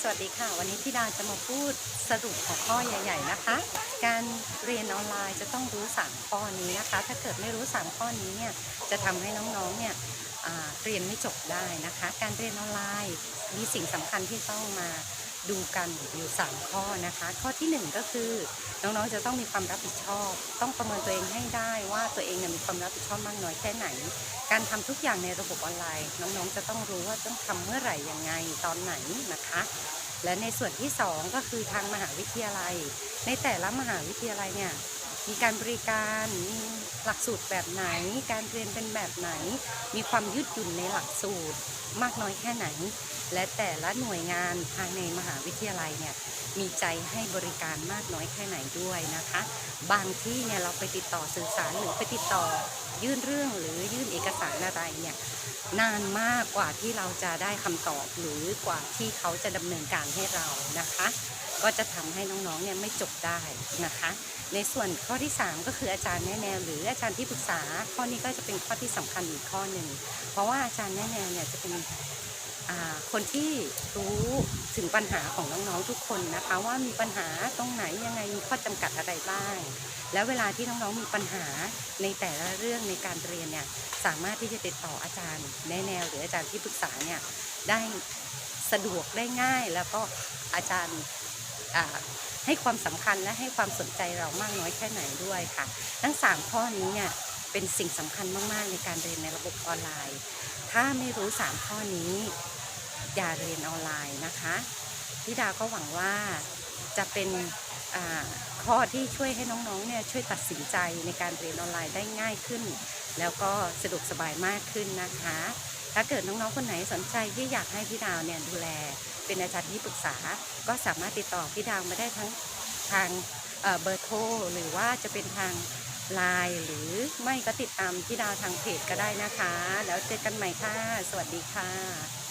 สวัสดีค่ะ วันนี้พี่ดาจะมาพูดสรุปหัวข้อใหญ่ ๆนะคะ การเรียนออนไลน์จะต้องรู้ 3 ข้อนี้นะคะ ถ้าเกิดไม่รู้ 3 ข้อนี้เนี่ยจะทำให้น้องๆเนี่ยเรียนไม่จบได้นะคะ การเรียนออนไลน์มีสิ่งสำคัญที่ต้องมา ดูกันอยู่ 3 ข้อนะคะ ข้อทีหนึ่1 ก็คือ น้องๆจะต้องมีความรับผิดชอบ ต้องประเมินตัวเองให้ได้ว่าตัวเองเนี่ยมีความรับผิดชอบมากน้อยแค่ไหน การทำทุกอย่างในระบบออนไลน์ น้องๆจะต้องรู้ว่าต้องทำเมื่อไหร่ยังไงตอนไหนนะคะ และในส่วนที่ 2 ก็คือทางมหาวิทยาลัย ในแต่ละมหาวิทยาลัยเนี่ย มีการบริการมีหลักสูตรแบบไหน การเรียนเป็นแบบไหน มีความยืดหยุ่นในหลักสูตรมากน้อยแค่ไหน และแต่ละหน่วยงานภายในมหาวิทยาลัยเนี่ยมีใจให้บริการมากน้อยแค่ไหนด้วยนะคะ บางที่เนี่ยเราไปติดต่อสื่อสารหรือไปติดต่อยื่นเรื่องหรือยื่นเอกสารอะไรเนี่ยนานมากกว่าที่เราจะได้คำตอบหรือกว่าที่เขาจะดำเนินการให้เรานะคะ ก็จะทำให้น้องๆเนี่ยไม่จบได้นะคะ ในส่วนข้อที่ 3 ก็คืออาจารย์แนะแนวหรืออาจารย์ที่ปรึกษา ข้อนี้ก็จะเป็นข้อที่สำคัญอีกข้อหนึ่งเพราะว่าอาจารย์แนะแนวเนี่ยจะเป็นคนที่รู้ถึงปัญหาของน้องๆทุกคนนะคะ ว่ามีปัญหาตรงไหนยังไงมีข้อจำกัดอะไรบ้าง แล้วเวลาที่น้องๆมีปัญหาในแต่ละเรื่องในการเรียนเนี่ยสามารถที่จะติดต่ออาจารย์แนแนวหรืออาจารย์ที่ปรึกษาเนี่ยได้สะดวกได้ง่ายแล้วก็อาจารย์ ให้ความสำคัญและให้ความสนใจเรามากน้อยแค่ไหนด้วยค่ะ ทั้ง 3 ข้อนี้เนี่ยเป็นสิ่งสำคัญมากๆ ในการเรียนในระบบออนไลน์ ถ้าไม่รู้ 3 ข้อนี้ อย่าเรียนออนไลน์นะคะพี่ดาก็หวังว่าจะเป็นข้อที่ช่วยให้น้องๆเนี่ยช่วยตัดสินใจในการเรียนออนไลน์ได้ง่ายขึ้น แล้วก็สะดวกสบายมากขึ้นนะคะ ถ้าเกิดน้องๆคนไหนสนใจที่อยากให้พี่ดาวเนี่ยดูแลเป็นอาจารย์ที่ปรึกษา ก็สามารถติดต่อพี่ดาวมาได้ทั้งทางเบอร์โทรหรือว่าจะเป็นทางไลน์หรือไม่ก็ติดตามพี่ดาวทางเพจก็ได้นะคะ แล้วเจอกันใหม่ค่ะ สวัสดีค่ะ